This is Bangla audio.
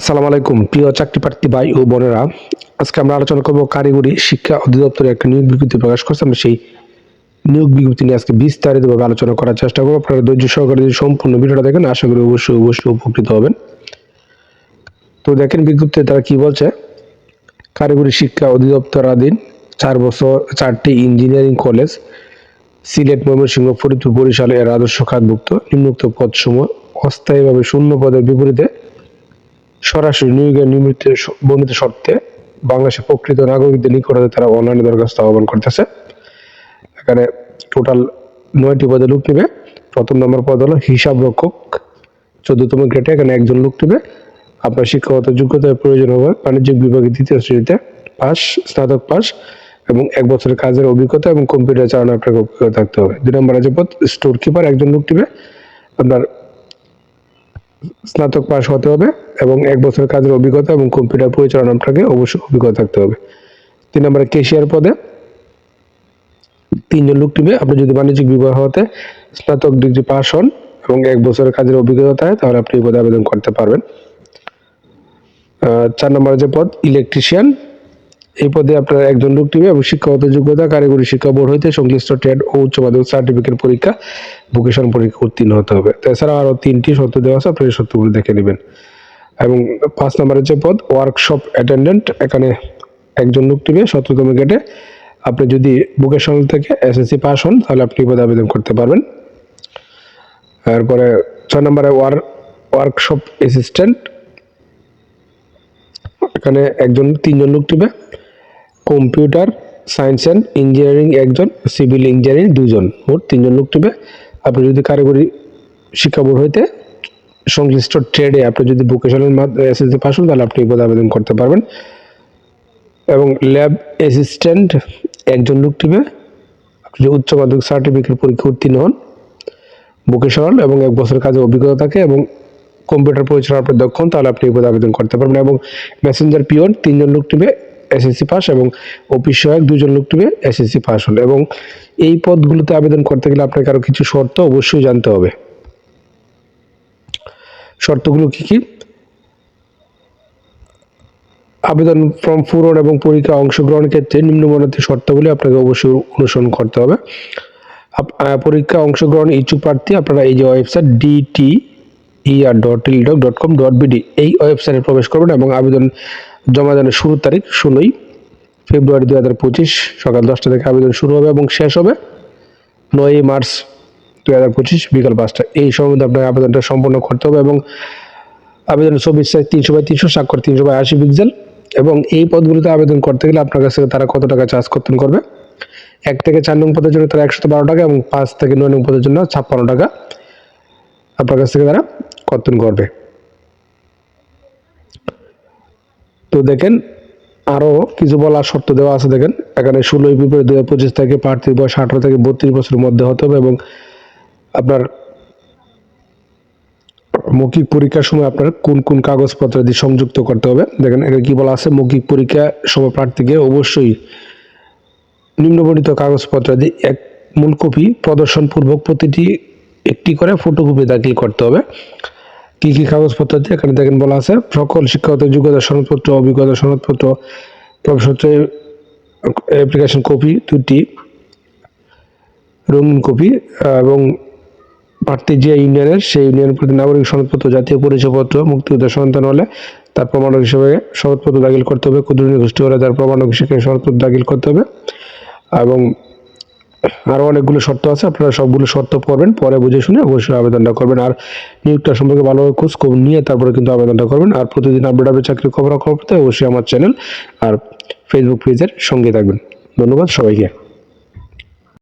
আসসালামু আলাইকুম, প্রিয় চাকরি প্রার্থী ভাই ও বোনেরা। আজকে আমরা আলোচনা করব কারিগরি শিক্ষা অধিদপ্তরের একটা নিয়োগ বিজ্ঞপ্তি প্রকাশ করছে। আমরা সেই নিয়োগ বিজ্ঞপ্তি নিয়ে আজকে বিস্তারিতভাবে আলোচনা করার চেষ্টা করব। আপনারা ধৈর্য সহকারে যদি সম্পূর্ণ ভিডিওটা দেখেন, আশা করি অবশ্যই অবশ্যই উপকৃত হবেন। তো দেখেন বিজ্ঞপ্তিতে তারা কি বলছে? কারিগরি শিক্ষা অধিদপ্তরাধীন চার বছর, চারটি ইঞ্জিনিয়ারিং কলেজ, সিলেট, ময়মনসিংহ, ফরিদপুর বরিশাল এর আদর্শ খাতভুক্ত। নিম্নোক্ত পদসমূহ অস্থায়ীভাবে শূন্য পদের বিপরীতে সরাসরি নিয়োগের নিমিত্ত বর্ণিত শর্তে বাংলাদেশের প্রকৃত নাগরিকদের নিকটে তারা অনলাইনে দরখাস্ত আহ্বান করতেছে। এখানে টোটাল নয়টি পদে লোক নেবে। প্রথম নম্বর পদ হলো হিসাব রক্ষক। চোদ্দতম গ্রেডে এখানে একজন লোক নেবে। আপনার শিক্ষাগত যোগ্যতার প্রয়োজন হবে বাণিজ্যিক বিভাগে দ্বিতীয় শ্রেণীতে পাস, স্নাতক পাস এবং এক বছরের কাজের অভিজ্ঞতা এবং কম্পিউটার চালানোর আপনাকে অভিজ্ঞতা থাকতে হবে। দুই নম্বর আছে পদ স্টোর কিপার একজন লোক নেবে। আপনার স্নাতক পাস হতে হবে এবং এক বছরের কাজের অভিজ্ঞতা এবং কম্পিউটার পরিচালনা আপনাকে অবশ্যই অভিজ্ঞতা থাকতে হবে। তিন নম্বরে কেশিয়ার পদে তিনজন লোক টিমে আপনি যদি বাণিজ্যিক বিভাগ হতে স্নাতক ডিগ্রি পাস হন এবং এক বছরের কাজের অভিজ্ঞতা থাকে, তাহলে আপনি এই পদে আবেদন করতে পারবেন। চার নম্বরে যে পদ ইলেকট্রিশিয়ান এই পদে আপনার একজন লোক টিমে এবং শিক্ষাগত যোগ্যতা, কারিগরি শিক্ষা বোর্ড হইতে সংশ্লিষ্ট ট্রেড ও উচ্চ মাধ্যমিক সার্টিফিকেট পরীক্ষা ভোকেশন পরীক্ষা উত্তীর্ণ হতে হবে। তাছাড়া আরও তিনটি শর্ত দেওয়া আছে, আপনি শর্তগুলো দেখে নেবেন। এবং পাঁচ নম্বরের যে পদ ওয়ার্কশপ অ্যাটেন্ডেন্ট এখানে একজন লোক টিমে সতেরোতম গেটে আপনি যদি ভোকেশনাল থেকে এসএসসি পাস হন, তাহলে আপনি পদে আবেদন করতে পারবেন। তারপরে ছয় নম্বরে ওয়ার ওয়ার্কশপ অ্যাসিস্ট্যান্ট এখানে একজন, তিনজন লোক টিমে কম্পিউটার সায়েন্স অ্যান্ড ইঞ্জিনিয়ারিং একজন সিভিল ইঞ্জিনিয়ারিং দুজন, মোট তিনজন লোক টিমে আপনি যদি কারিগরি শিক্ষা বোর্ড হইতে সংশ্লিষ্ট ট্রেডে আপনি যদি ভোকেশনাল এসএসসি পাস হন, তাহলে আপনি এই পদে আবেদন করতে পারবেন। এবং ল্যাব অ্যাসিস্ট্যান্ট একজন লোক টিমে আপনি যদি উচ্চ মাধ্যমিক সার্টিফিকেট পরীক্ষা উত্তীর্ণ হন ভোকেশনাল এবং এক বছরের কাজে অভিজ্ঞতা থাকে এবং কম্পিউটার পরিচালনা আপনি দক্ষ তাহলে আপনি এই পদে আবেদন করতে পারবেন। এবং মেসেঞ্জার পিওন তিনজন লোক টিমে এসএসসি পাস এবং অফিস সহায়ক দুজন লোক টিমে এসএসসি পাস হল। এবং এই পদগুলোতে আবেদন করতে গেলে আপনাকে আরও কিছু শর্ত অবশ্যই জানতে হবে। শর্তগুলো কি কি? আবেদন ফর্ম পূরণ এবং পরীক্ষা অংশগ্রহণের ক্ষেত্রে নিম্নবর্ণিত শর্তাবলী আপনাকে অবশ্যই অনুসরণ করতে হবে। পরীক্ষা অংশগ্রহণ ইচ্ছুক প্রার্থী আপনারা এই যে website DT ER dot dot com dot BD এই ওয়েবসাইটে প্রবেশ করবেন এবং আবেদন জমা দানের শুরুর তারিখ ষোলোই ফেব্রুয়ারি দু হাজার পঁচিশ, সকাল দশটা থেকে আবেদন শুরু হবে এবং শেষ হবে নয়ই মার্চ দু হাজার পঁচিশ, বিকাল পাঁচটা। এই সময় মধ্যে আপনার আবেদনটা সম্পন্ন করতে হবে এবং আবেদনের চব্বিশ সাইজ তিনশো বাই তিনশো, স্বাক্ষর তিনশো বাই আশি পিক্সেল এবং এই পদগুলোতে আবেদন করতে গেলে আপনার কাছ থেকে তারা কত টাকা চার্জ করতেন করবে? এক থেকে চার নং পদের জন্য তারা একশো বারো টাকা এবং পাঁচ থেকে নয় নং পদের জন্য ছাপ্পান্ন টাকা আপনার কাছ থেকে তারা কর্তন করবে। তো দেখেন আরও কিছু বলার শর্ত দেওয়া আছে দেখেন। এখানে ষোলোই ফেব্রুয়ারি দু হাজার পঁচিশ থেকে প্রার্থীর বয়স আঠারো থেকে বত্রিশ বছরের মধ্যে হতে হবে এবং আপনার মৌখিক পরীক্ষার সময় আপনার কোন কোন কাগজপত্র দিয়ে সংযুক্ত করতে হবে। দেখেন, এখানে কি বলা আছে? মৌখিক পরীক্ষা সময় প্রার্থীকে অবশ্যই নিম্নবর্ণিত কাগজপত্র দিয়ে এক মূল কপি প্রদর্শনপূর্বক প্রতিটি একটি করে ফটোকপি দাখিল করতে হবে। কি কি কাগজপত্র দিয়ে? এখানে দেখেন বলা আছে সকল শিক্ষাগত যোগ্যতা, সনদপত্র, অভিজ্ঞতা, সনদপত্র অ্যাপ্লিকেশন কপি দুটি রঙিন কপি এবং প্রার্থী যে ইউনিয়নের সেই ইউনিয়নের প্রতি নাগরিক সনদপত্র, জাতীয় পরিচয়পত্র, মুক্তিযোদ্ধা সন্তান হলে তার প্রমাণক হিসেবে সনদপত্র দাখিল করতে হবে। ক্ষুদ্র গোষ্ঠী হলে তার প্রমাণক হিসেবে সনদপত্র দাখিল করতে হবে। এবং আরও অনেকগুলো শর্ত আছে, আপনারা সবগুলো শর্ত পড়বেন, পরে বুঝে শুনে অবশ্যই আবেদনটা করবেন। আর নিয়োগটা সম্পর্কে ভালোভাবে খোঁজ খবর নিয়ে তারপরে কিন্তু আবেদনটা করবেন। আর প্রতিদিন আপডেট আপডেট চাকরির খবর খবর পেতে অবশ্যই আমার চ্যানেল আর ফেসবুক পেজের সঙ্গে থাকবেন। ধন্যবাদ সবাইকে।